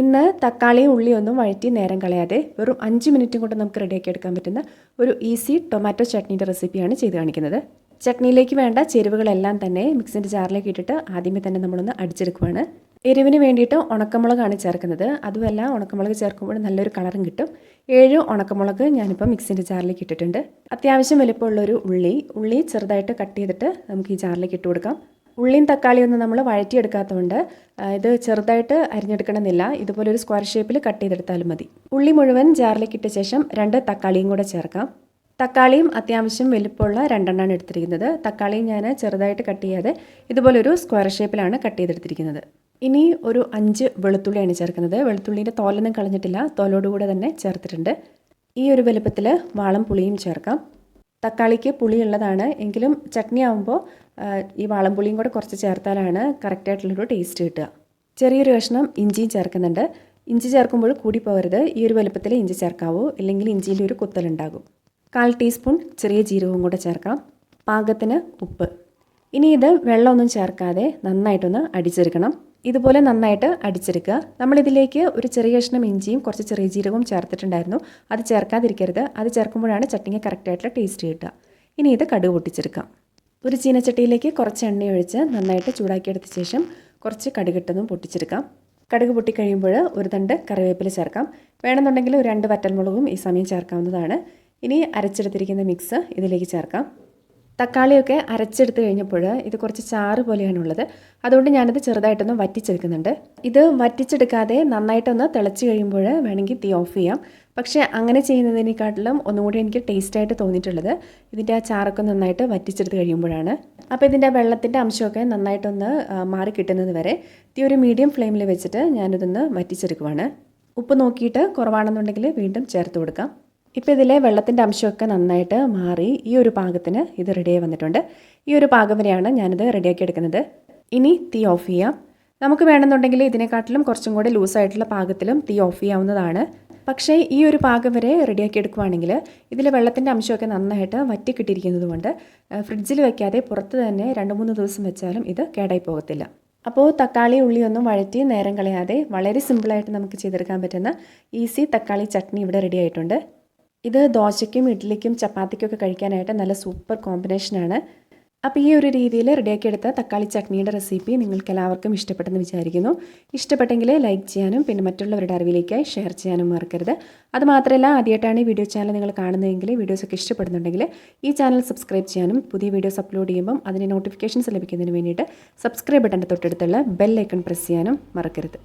ഇന്ന് തക്കാളിയും ഉള്ളിയൊന്നും വഴറ്റി നേരം കളയാതെ വെറും അഞ്ച് മിനിറ്റും കൊണ്ട് നമുക്ക് റെഡിയാക്കി എടുക്കാൻ പറ്റുന്ന ഒരു ഈസി ടൊമാറ്റോ ചട്നീന്റെ റെസിപ്പിയാണ് ചെയ്ത് കാണിക്കുന്നത്. ചട്നിയിലേക്ക് വേണ്ട ചേരുവകളെല്ലാം തന്നെ മിക്സിന്റെ ജാറിലേക്ക് ഇട്ടിട്ട് ആദ്യമേ തന്നെ നമ്മളൊന്ന് അടിച്ചെടുക്കുവാണ്. എരിവിന് വേണ്ടിയിട്ട് ഉണക്കമുളകാണ് ചേർക്കുന്നത്. അതുമല്ല ഉണക്കമുളക് ചേർക്കുമ്പോൾ നല്ലൊരു കളറും കിട്ടും. ഏഴ് ഉണക്കമുളക് ഞാനിപ്പോൾ മിക്സിന്റെ ജാറിലേക്ക് ഇട്ടിട്ടുണ്ട്. അത്യാവശ്യം വലിപ്പമുള്ളൊരു ഉള്ളി. ഉള്ളി ചെറുതായിട്ട് കട്ട് ചെയ്തിട്ട് നമുക്ക് ഈ ജാറിലേക്ക് ഇട്ട് കൊടുക്കാം. ഉള്ളിയും തക്കാളിയും ഒന്നും നമ്മൾ വഴറ്റിയെടുക്കാത്തതുകൊണ്ട് ഇത് ചെറുതായിട്ട് അരിഞ്ഞെടുക്കണമെന്നില്ല. ഇതുപോലെ ഒരു സ്ക്വയർ ഷേപ്പിൽ കട്ട് ചെയ്തെടുത്താലും മതി. ഉള്ളി മുഴുവൻ ജാറിലേക്ക് ഇട്ട ശേഷം രണ്ട് തക്കാളിയും കൂടെ ചേർക്കാം. തക്കാളിയും അത്യാവശ്യം വലുപ്പമുള്ള രണ്ടെണ്ണമാണ് എടുത്തിരിക്കുന്നത്. തക്കാളിയും ഞാൻ ചെറുതായിട്ട് കട്ട് ചെയ്യാതെ ഇതുപോലെ ഒരു സ്ക്വയർ ഷേപ്പിലാണ് കട്ട് ചെയ്തെടുത്തിരിക്കുന്നത്. ഇനി ഒരു അഞ്ച് വെളുത്തുള്ളിയാണ് ചേർക്കുന്നത്. വെളുത്തുള്ളിന്റെ തോലൊന്നും കളഞ്ഞിട്ടില്ല. തോലോടുകൂടെ തന്നെ ചേർത്തിട്ടുണ്ട്. ഈ ഒരു വലുപ്പത്തിൽ വാളം പുളിയും ചേർക്കാം. തക്കാളിക്ക് പുളിയുള്ളതാണ്. എങ്കിലും ചട്നി ആകുമ്പോൾ ഈ വാളംപുളിയും കൂടെ കുറച്ച് ചേർത്താലാണ് കറക്റ്റായിട്ടുള്ളൊരു ടേസ്റ്റ് കിട്ടുക. ചെറിയൊരു കഷ്ണം ഇഞ്ചിയും ചേർക്കുന്നുണ്ട്. ഇഞ്ചി ചേർക്കുമ്പോൾ കൂടി പോകരുത്. ഈ ഒരു വലുപ്പത്തിൽ ഇഞ്ചി ചേർക്കാവൂ. ഇല്ലെങ്കിൽ ഇഞ്ചിയിൽ ഒരു കുത്തലുണ്ടാകും. കാൽ ടീസ്പൂൺ ചെറിയ ജീരകവും കൂടെ ചേർക്കാം പാകത്തിന് ഉപ്പ്. ഇനി ഇത് വെള്ളമൊന്നും ചേർക്കാതെ നന്നായിട്ടൊന്ന് അടിച്ചെടുക്കണം. ഇതുപോലെ നന്നായിട്ട് അടിച്ചെടുക്കുക. നമ്മളിതിലേക്ക് ഒരു ചെറിയ കഷ്ണം ഇഞ്ചിയും കുറച്ച് ചെറിയ ജീരകവും ചേർത്തിട്ടുണ്ടായിരുന്നു. അത് ചേർക്കാതിരിക്കരുത്. അത് ചേർക്കുമ്പോഴാണ് ചട്ടിങ്ങ കറക്റ്റായിട്ടുള്ള ടേസ്റ്റ് കിട്ടുക. ഇനി ഇത് കടുക് പൊട്ടിച്ചെടുക്കാം. ഒരു ചീനച്ചട്ടിയിലേക്ക് കുറച്ച് എണ്ണ ഒഴിച്ച് നന്നായിട്ട് ചൂടാക്കിയെടുത്ത ശേഷം കുറച്ച് കടുകിട്ടതും പൊട്ടിച്ചെടുക്കാം. കടുക് പൊട്ടിക്കഴിയുമ്പോൾ ഒരു തണ്ട് കറിവേപ്പില ചേർക്കാം. വേണമെന്നുണ്ടെങ്കിൽ ഒരു രണ്ട് വറ്റൽമുളകും ഈ സമയം ചേർക്കാവുന്നതാണ്. ഇനി അരച്ചെടുത്തിരിക്കുന്ന മിക്സ് ഇതിലേക്ക് ചേർക്കാം. തക്കാളിയൊക്കെ അരച്ചെടുത്ത് കഴിഞ്ഞപ്പോൾ ഇത് കുറച്ച് ചാറ് പോലെയാണ് ഉള്ളത്. അതുകൊണ്ട് ഞാനത് ചെറുതായിട്ടൊന്ന് വറ്റിച്ചെടുക്കുന്നുണ്ട്. ഇത് വറ്റിച്ചെടുക്കാതെ നന്നായിട്ടൊന്ന് തിളച്ച് കഴിയുമ്പോൾ വേണമെങ്കിൽ തീ ഓഫ് ചെയ്യാം. പക്ഷേ അങ്ങനെ ചെയ്യുന്നതിനെക്കാട്ടിലും ഒന്നുകൂടി എനിക്ക് ടേസ്റ്റായിട്ട് തോന്നിയിട്ടുള്ളത് ഇതിന്റെ ആ ചാറൊക്കെ നന്നായിട്ട് വറ്റിച്ചെടുത്ത് കഴിയുമ്പോഴാണ്. അപ്പോൾ ഇതിന്റെ വെള്ളത്തിന്റെ അംശമൊക്കെ നന്നായിട്ടൊന്ന് മാറി കിട്ടുന്നത് വരെ തീ ഒരു മീഡിയം ഫ്ലെയിമിൽ വെച്ചിട്ട് ഞാനിതൊന്ന് വറ്റിച്ചെടുക്കുവാണ്. ഉപ്പ് നോക്കിയിട്ട് കുറവാണെന്നുണ്ടെങ്കിൽ വീണ്ടും ചേർത്ത് കൊടുക്കാം. ഇപ്പോൾ ഇതിലെ വെള്ളത്തിന്റെ അംശമൊക്കെ നന്നായിട്ട് മാറി ഈ ഒരു പാകത്തിന് ഇത് റെഡിയായി വന്നിട്ടുണ്ട്. ഈ ഒരു പാകം വരെയാണ് ഞാനിത് റെഡിയാക്കി എടുക്കുന്നത്. ഇനി തീ ഓഫ് ചെയ്യാം. നമുക്ക് വേണമെന്നുണ്ടെങ്കിൽ ഇതിനെക്കാട്ടിലും കുറച്ചും കൂടി ലൂസായിട്ടുള്ള പാകത്തിലും തീ ഓഫ് ചെയ്യാവുന്നതാണ്. പക്ഷേ ഈ ഒരു പാകം വരെ റെഡിയാക്കി എടുക്കുവാണെങ്കിൽ ഇതിൽ വെള്ളത്തിന്റെ അംശമൊക്കെ നന്നായിട്ട് വറ്റി കിട്ടിയിരിക്കുന്നത് കൊണ്ട് ഫ്രിഡ്ജിൽ വെക്കാതെ പുറത്ത് തന്നെ രണ്ട് മൂന്ന് ദിവസം വെച്ചാലും ഇത് കേടായി പോകത്തില്ല. അപ്പോൾ തക്കാളി ഉള്ളിയൊന്നും വഴറ്റി നേരം കളയാതെ വളരെ സിമ്പിളായിട്ട് നമുക്ക് ചെയ്തെടുക്കാൻ പറ്റുന്ന ഈസി തക്കാളി ചട്നി ഇവിടെ റെഡി ആയിട്ടുണ്ട്. ഇത് ദോശയ്ക്കും ഇഡ്ഡലിക്കും ചപ്പാത്തിക്കൊക്കെ കഴിക്കാനായിട്ട് നല്ല സൂപ്പർ കോമ്പിനേഷനാണ് അപ്പോൾ ഈ ഒരു രീതിയിൽ റെഡിയാക്കി എടുത്ത തക്കാളി ചട്നിയുടെ റെസിപ്പി നിങ്ങൾക്ക് എല്ലാവർക്കും ഇഷ്ടപ്പെട്ടെന്ന് വിചാരിക്കുന്നു. ഇഷ്ടപ്പെട്ടെങ്കിൽ ലൈക്ക് ചെയ്യാനും പിന്നെ മറ്റുള്ളവരുടെ അറിവിലേക്കായി ഷെയർ ചെയ്യാനും മറക്കരുത്. അതുമാത്രമല്ല ആദ്യമായിട്ടാണ് ഈ വീഡിയോ ചാനൽ നിങ്ങൾ കാണുന്നതെങ്കിൽ വീഡിയോസൊക്കെ ഇഷ്ടപ്പെടുന്നുണ്ടെങ്കിൽ ഈ ചാനൽ സബ്സ്ക്രൈബ് ചെയ്യാനും പുതിയ വീഡിയോസ് അപ്ലോഡ് ചെയ്യുമ്പം അതിന് നോട്ടിഫിക്കേഷൻസ് ലഭിക്കുന്നതിന് വേണ്ടിയിട്ട് സബ്സ്ക്രൈബ് ബട്ടന്റെ തൊട്ടടുത്തുള്ള ബെൽ ഐക്കൺ പ്രസ് ചെയ്യാനും മറക്കരുത്.